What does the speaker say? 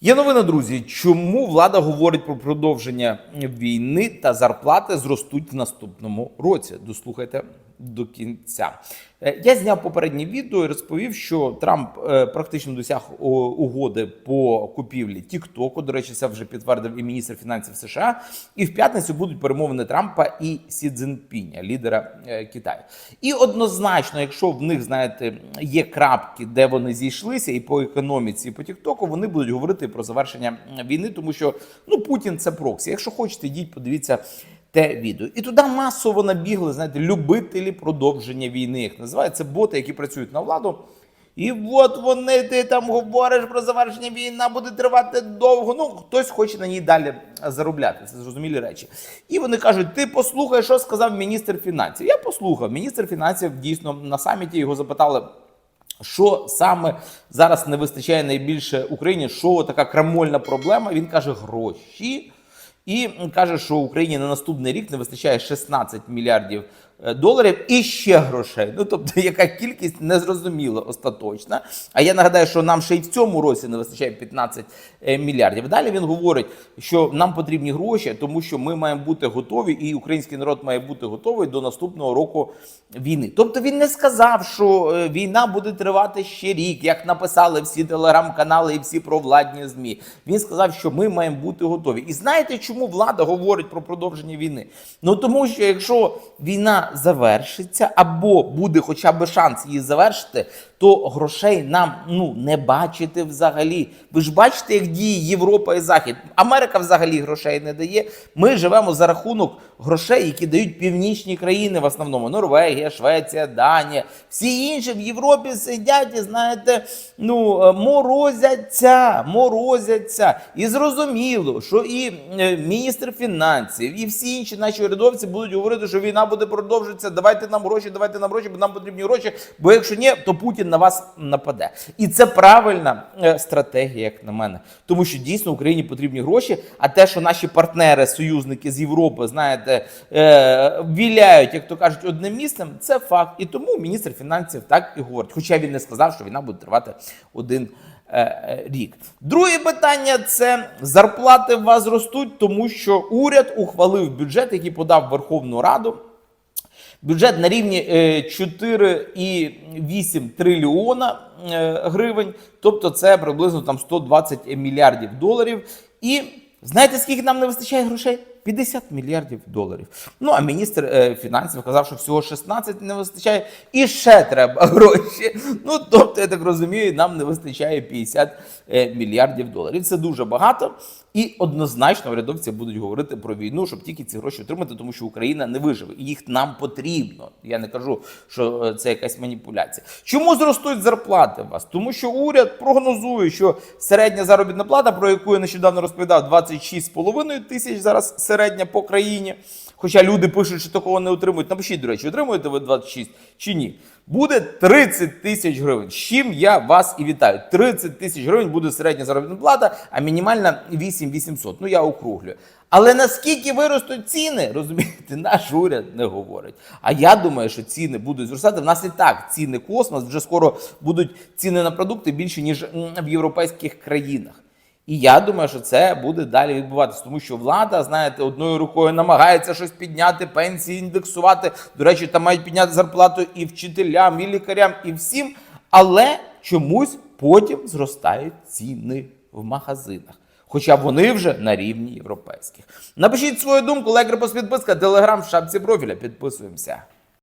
Є новина, друзі. Чому влада говорить про продовження війни та зарплати зростуть в наступному році? Дослухайте до кінця. Е, Я зняв попереднє відео і розповів, що Трамп е, практично досяг угоди по купівлі Тіктоку. До речі, це вже підтвердив і міністр фінансів США. І в п'ятницю будуть перемовини Трампа і Сі Цзіньпіня, лідера е, Китаю. І однозначно, якщо в них знаєте є крапки, де вони зійшлися, і по економіці, і по Тіктоку, вони будуть говорити про завершення війни, тому що ну Путін це проксі. Якщо хочете, йдіть, подивіться. Те відео, і туди масово набігли, знаєте, любителі продовження війни, як називають. Це боти, які працюють на владу. І от вони ти там говориш про завершення війна буде тривати довго. Ну хтось хоче на ній далі заробляти. Це зрозумілі речі. І вони кажуть: ти послухай, що сказав міністр фінансів. Я послухав. Міністр фінансів дійсно на саміті його запитали. Що саме зараз не вистачає найбільше Україні? Що така крамольна проблема? Він каже гроші. І каже, що Україні на наступний рік не вистачає 16 мільярдів доларів і ще грошей. Ну тобто, яка кількість незрозуміла остаточна. А я нагадаю, що нам ще й в цьому році не вистачає 15 е, мільярдів. Далі він говорить, що нам потрібні гроші, тому що ми маємо бути готові, і український народ має бути готовий до наступного року війни. Тобто він не сказав, що е, війна буде тривати ще рік, як написали всі телеграм-канали і всі провладні змі. Він сказав, що ми маємо бути готові. І знаєте, чому влада говорить про продовження війни? Ну тому що якщо війна завершиться або буде хоча б шанс її завершити, то грошей нам ну не бачити взагалі. Ви ж бачите, як діє Європа і Захід. Америка взагалі грошей не дає. Ми живемо за рахунок грошей, які дають північні країни в основному: Норвегія, Швеція, Данія. Всі інші в Європі сидять і знаєте, ну е, морозяться, морозяться. І зрозуміло, що і е, міністр фінансів, і всі інші наші урядовці будуть говорити, що війна буде продовжуватися. Давайте нам гроші, давайте нам гроші, бо нам потрібні гроші. Бо якщо ні, то Путін на вас нападе. І це правильна е, стратегія, як на мене. Тому що дійсно Україні потрібні гроші. А те, що наші партнери, союзники з Європи, знаєте, е, віляють, як то кажуть, одним місцем, це факт. І тому міністр фінансів так і говорить. Хоча він не сказав, що війна буде тривати один. е, Рік друге питання це зарплати у вас ростуть, тому що уряд ухвалив бюджет, який подав Верховну Раду. Бюджет на рівні е, 4,8 трильйона е, гривень, тобто це приблизно там 120 мільярдів доларів. І знаєте, скільки нам не вистачає грошей? 50 мільярдів доларів. Ну а міністр е, фінансів казав, що всього 16 не вистачає, і ще треба гроші. Ну тобто, я так розумію, нам не вистачає 50 е, мільярдів доларів. Це дуже багато. І однозначно урядовці будуть говорити про війну, щоб тільки ці гроші отримати, тому що Україна не виживе, їх нам потрібно. Я не кажу, що е, це якась маніпуляція. Чому зростуть зарплати у вас? Тому що уряд прогнозує, що середня заробітна плата, про яку я нещодавно розповідав, 26,5 тисяч зараз середня по країні. Хоча люди пишуть, що такого не отримують. Напишіть, до речі, отримуєте ви 26 чи ні? Буде 30 тисяч гривень. З чим я вас і вітаю. 30 тисяч гривень буде середня заробітна плата, а мінімальна 8 800. Ну я округлюю. Але наскільки виростуть ціни, розумієте, наш уряд не говорить. А я думаю, що ціни будуть зростати. В нас і так ціни космос. Вже скоро будуть ціни на продукти більше ніж в європейських країнах. І я думаю, що це буде далі відбуватися, тому що влада, знаєте, одною рукою намагається щось підняти, пенсії індексувати. До речі, там мають підняти зарплату і вчителям, і лікарям, і всім. Але чомусь потім зростають ціни в магазинах. Хоча вони вже на рівні європейських. Напишіть свою думку, лайк, репост, підписка, телеграм в шапці профіля. Підписуємося.